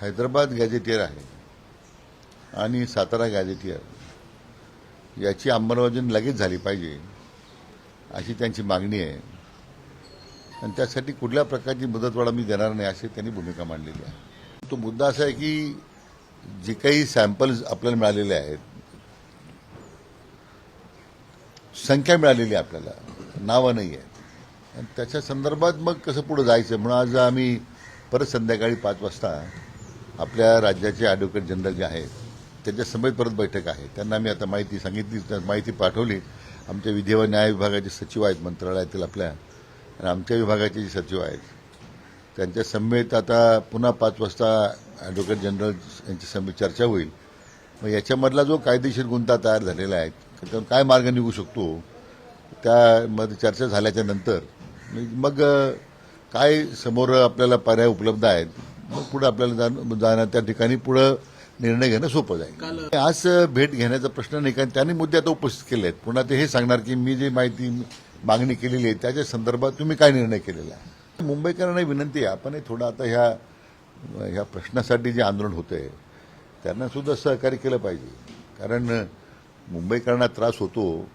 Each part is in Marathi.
हैदराबाद गॅझेटियर आहे आणि सातारा गॅझेटियर. याची अंमलबजावणी लगेच झाली पाहिजे अशी त्यांची मागणी आहे. आणि त्यासाठी कुठल्या प्रकारची मुदतवाढ मी देणार नाही अशी त्यांनी भूमिका मांडलेली आहे. तो मुद्दा असा आहे की जे काही सॅम्पल्स आपल्याला मिळालेले आहेत संख्या मिळालेली आहे आपल्याला नावं नाही आहेत. आणि त्याच्या संदर्भात मग कसं पुढं जायचं? म्हणून आज आम्ही परत संध्याकाळी पाच वाजता आपल्या राज्याचे ॲडव्होकेट जनरल जे आहेत त्यांच्या समेत परत बैठक आहे. त्यांना मी आता माहिती सांगितली माहिती पाठवली. आमच्या विधी व न्याय विभागाचे सचिव आहेत मंत्रालयातील आपल्या आणि आमच्या विभागाचे जे सचिव आहेत त्यांच्या समेत आता पुन्हा पाच वाजता ॲडव्होकेट जनरल यांची समेत चर्चा होईल. मग याच्यामधला जो कायदेशीर गुंता तयार झालेला आहे त्यातून काय मार्ग निघू शकतो त्यामध्ये चर्चा झाल्याच्यानंतर मग काय समोर आपल्याला पर्याय उपलब्ध आहेत पुढे आपल्याला जाण- जाणं त्या ठिकाणी पुढं निर्णय घेणं सोपं जाईल. आज भेट घेण्याचा प्रश्न नाही कारण त्यांनी मुद्दे आता उपस्थित केले आहेत पुन्हा ते हे सांगणार की मी जी माहिती मागणी केलेली आहे त्याच्या संदर्भात तुम्ही काय निर्णय केलेला आहे? मुंबईकरांना विनंती आहे आपण हे थोडं आता ह्या ह्या प्रश्नासाठी जे आंदोलन होतंय त्यांना सुद्धा सहकार्य केलं पाहिजे. कारण मुंबईकरांना त्रास होतो.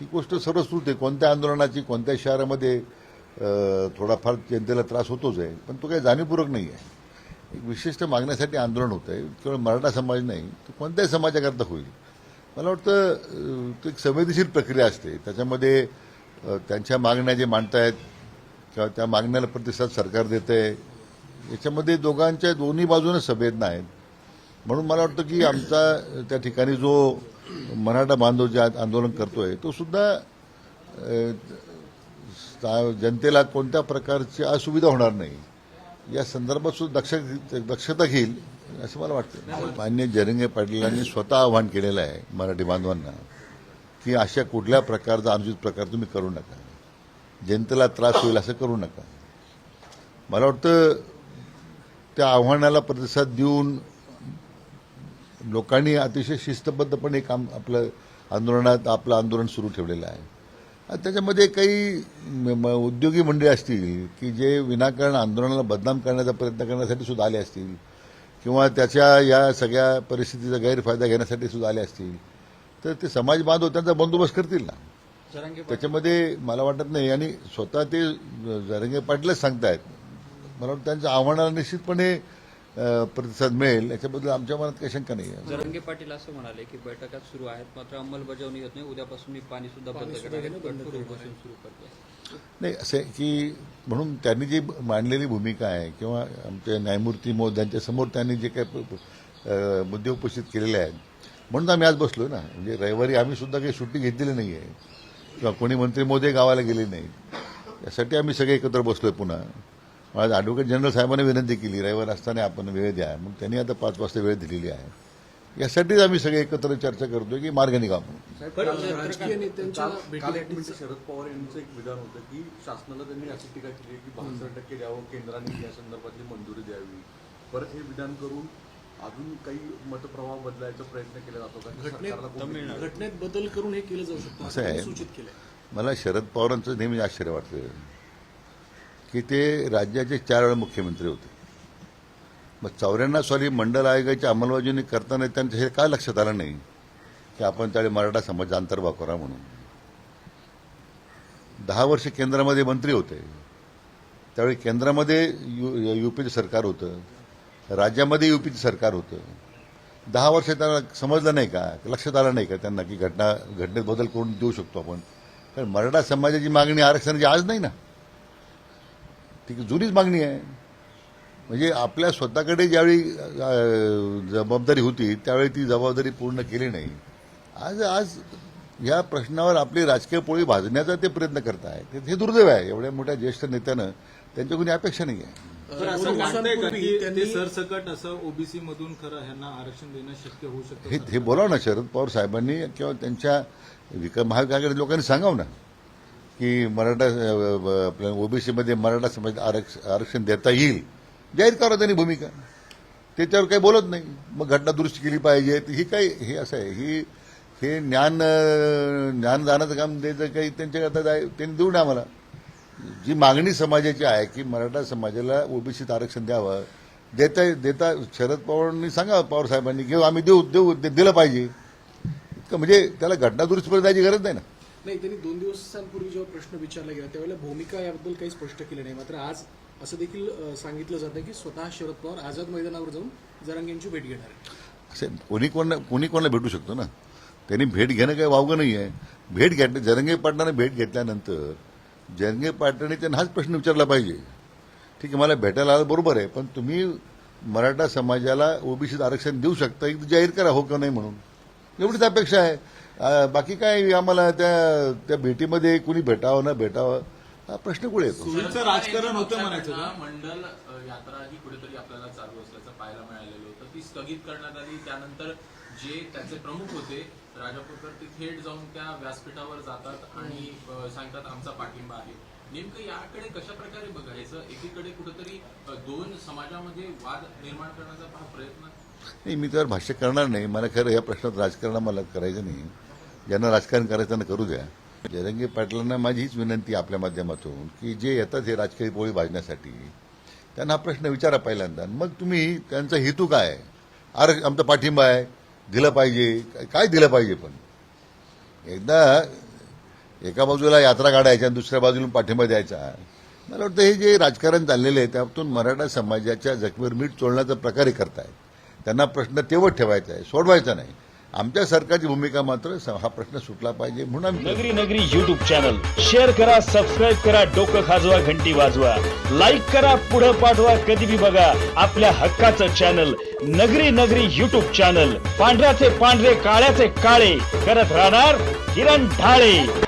ही गोष्ट सर्वश्रुत आहे कोणत्या आंदोलनाची कोणत्या शहरामध्ये थोडाफार जनतेला त्रास होतोच आहे पण तो काही जाणीवपूर्वक नाही आहे. एक विशिष्ट मागण्यासाठी आंदोलन होतं आहे केवळ मराठा समाज नाही तो कोणत्याही समाजाकरता होईल. मला वाटतं तो एक संवेदनशील प्रक्रिया असते. त्याच्यामध्ये त्यांच्या मागण्या जे मांडतायत किंवा त्या मागण्याला प्रतिसाद सरकार देत आहे याच्यामध्ये दोघांच्या दोन्ही बाजूने संवेदना आहेत म्हणून मला वाटतं की आमचा त्या ठिकाणी जो मराठा बांधव जे आंदोलन करतोय तो सुद्धा जनतेला कोणत्या प्रकारची असुविधा होणार नाही. या संदर्भात सुद्धा दक्ष दक्षता घेईल असं मला वाटतं. मान्य जरंगे पाटीलांनी स्वतः आव्हान केलेलं आहे मराठी बांधवांना की अशा कुठल्या प्रकारचा अनुचित प्रकार तुम्ही करू नका. जनतेला त्रास होईल असं करू नका. मला वाटतं त्या आव्हानाला प्रतिसाद देऊन लोकांनी अतिशय शिस्तबद्धपणे काम आपलं आंदोलनात आपलं आंदोलन सुरू ठेवलेलं आहे. त्याच्यामध्ये काही उद्योगी मंडळी असतील की जे विनाकारण आंदोलनाला बदनाम करण्याचा प्रयत्न करण्यासाठी सुद्धा आले असतील किंवा त्याच्या या सगळ्या परिस्थितीचा गैरफायदा घेण्यासाठी सुद्धा आले असतील तर ते समाज बांधव त्यांचा बंदोबस्त करतील ना. त्याच्यामध्ये मला वाटत नाही आणि स्वतः ते जरंगे पाटीलच सांगतायत. मला वाटतं त्यांच्या आव्हानाला निश्चितपणे प्रतिसाद मिळेल याच्याबद्दल आमच्या मनात काही शंका नाही आहे जरंगे पाटील असं म्हणाले की बैठका सुरू आहेत मात्र अंमलबजावणी होत नाही. उद्यापासून मी पाणी सुद्धा बंद सुरू करते नाही असं आहे की म्हणून त्यांनी जी मांडलेली भूमिका आहे किंवा आमचे न्यायमूर्ती मोद्यांच्या समोर त्यांनी जे काही मुद्दे उपस्थित केलेले आहेत म्हणून आम्ही आज बसलो ना. म्हणजे रविवारी आम्ही सुद्धा काही सुट्टी घेतलेली नाही आहे. किंवा कोणी मंत्री मोदी गावाला गेले नाहीत. यासाठी आम्ही सगळे एकत्र बसलोय पुन्हा. आज ॲडव्होकेट जनरल साहेबांनी विनंती केली रविवार असताना आपण वेळ द्या. मग त्यांनी आता पाच वाजता वेळ दिलेली आहे. यासाठीच आम्ही सगळे एकत्र चर्चा करतोय की मार्ग निघा म्हणून राजकीय नेत्यांच्या शरद पवार यांचं एक विधान होतं की शासनाला त्यांनी अशी टीका केली की बहात्तर टक्के द्यावं केंद्राने या संदर्भातली मंजुरी द्यावी. परत हे विधान करून अजून काही मतप्रवाह बदलायचा प्रयत्न केला जातो का घटनेत बदल करून हे केलं जाऊ शकतं असं आहे. मला शरद पवारांचं नेहमी आश्चर्य वाटतं. की ते राज्याचे चार वेळा मुख्यमंत्री होते. मग चौऱ्याण्णव साली मंडल आयोगाची अंमलबजावणी करताना त्यांचं हे काय लक्षात आलं नाही? की आपण त्यावेळी मराठा समाज अंतर्भाव करा म्हणून. दहा वर्ष केंद्रामध्ये मंत्री होते. त्यावेळी केंद्रामध्ये यू युपीचं सरकार होतं. राज्यामध्ये युपीचं सरकार होतं. दहा वर्ष त्यांना समजलं नाही का? लक्षात आलं नाही का त्यांना की घटना घटनेत बदल करून देऊ शकतो आपण? कारण मराठा समाजाची मागणी आरक्षणाची आज नाही ना? ती जुनीच मागणी आहे. म्हणजे आपल्या स्वतःकडे ज्यावेळी जबाबदारी होती त्यावेळी ती जबाबदारी पूर्ण केली नाही. आज आज या प्रश्नावर आपली राजकीय पोळी भाजण्याचा ते प्रयत्न करत आहेत हे दुर्दैव आहे. एवढ्या मोठ्या ज्येष्ठ नेत्यानं त्यांच्या कोणी अपेक्षा नाही आहे सरसकट असं ओबीसी मधून खरं ह्यांना आरक्षण देणं शक्य होऊ हे शकतं? हे बोलाव ना शरद पवार साहेबांनी किंवा त्यांच्या विका महाविकास लोकांनी सांगावं ना. की मराठा आपल्या ओबीसीमध्ये मराठा समाज आरक्ष आरक्षण देता येईल जाहीर करा त्यांनी भूमिका. त्याच्यावर काही बोलत नाही. मग घटना दुरुस्ती केली पाहिजे. तर ही काय हे असं आहे. ही हे ज्ञान ज्ञान ज्ञानदानाचं काम द्यायचं काही त्यांच्याकरता जाय- त्यांनी देऊ नये आम्हाला. जी मागणी समाजाची आहे की मराठा समाजाला ओबीसीत आरक्षण द्यावं देता देता शरद पवारांनी सांगा पवार साहेबांनी घेऊ आम्ही देऊ देऊ दे- दिलं पाहिजे. इतकं म्हणजे त्याला घटना दुरुस्तीपर्यंत जायची गरज नाही ना. नाही त्यांनी दोन दिवसांपूर्वी जेव्हा प्रश्न विचारला गेला त्यावेळेला भूमिका याबद्दल काही स्पष्ट केलं नाही. मात्र आज असं देखील सांगितलं जातं की स्वतः शरद पवार आझाद मैदानावर जाऊन जरांगेंची भेट घेणार आहे असे कोणी कोणा कोणी कोणाला भेटू शकतो ना? त्यांनी भेट घेणं काही वावगं नाही आहे. भेट घेत जरंगे पाटलाने भेट घेतल्यानंतर जरंगे पाटलाने त्यांना हाच प्रश्न विचारला पाहिजे. ठीक आहे मला भेटायला आलं बरोबर आहे पण तुम्ही मराठा समाजाला ओबीसीत आरक्षण देऊ शकता एक जाहीर करा हो का नाही म्हणून. एवढीच अपेक्षा आहे. बाकी काय आम्हाला त्या त्या भेटीमध्ये कुणी भेटावं न भेटावं हा प्रश्न कुठे येतो? राजकारण होतं म्हणायचं का? मंडल अ, यात्रा ही कुठेतरी आपल्याला चालू असल्याचं पाहायला मिळालेलं होतं. ती स्थगित करण्यात आली. त्यानंतर जे त्याचे प्रमुख होते राजापूरकर ते थेट जाऊन त्या व्यासपीठावर जातात आणि अ, सांगतात आमचा पाठिंबा आहे. नेमकं याकडे कशा प्रकारे बघायचं? एकीकडे कुठेतरी अ, दोन समाजामध्ये वाद निर्माण करण्याचा हा प्रयत्न? नाही मी त्यावर भाष्य करणार नाही. मला खरं या प्रश्नात राजकारण मला करायचं नाही. ज्यांना राजकारण करायचं त्यांना करू द्या. जरंगे पाटलांना माझी हीच विनंती आपल्या माध्यमातून की जे येतात हे राजकीय पोळी भाजण्यासाठी त्यांना हा प्रश्न विचारा पहिल्यांदा. मग तुम्ही त्यांचा हेतू काय? अरे आर आमचा पाठिंबा आहे दिलं पाहिजे. काय- काय दिलं पाहिजे पण? एकदा एका बाजूला यात्रा काढायच्या आणि दुसऱ्या बाजूला पाठिंबा द्यायचा. मला वाटतं हे जे राजकारण चाललेलं आहे त्यातून मराठा समाजाच्या जखमीवर मीठ चोळण्याचा प्रकारे करतायत. त्यांना प्रश्न तेवढ ठेवायचा आहे सोडवायचा नाही. आमच्या सरकारची भूमिका मात्र हा प्रश्न सुटला पाहिजे म्हणून Nagari Nagari YouTube channel share करा सबस्क्राईब करा डोकं खाजवा घंटी वाजवा. लाईक करा पुढं पाठवा कधी बी बघा आपल्या हक्काचं चॅनल नगरी नगरी युट्यूब चॅनल पांढऱ्याचे पांढरे काळ्याचे काळे. करत राहणार किरण ढाळे.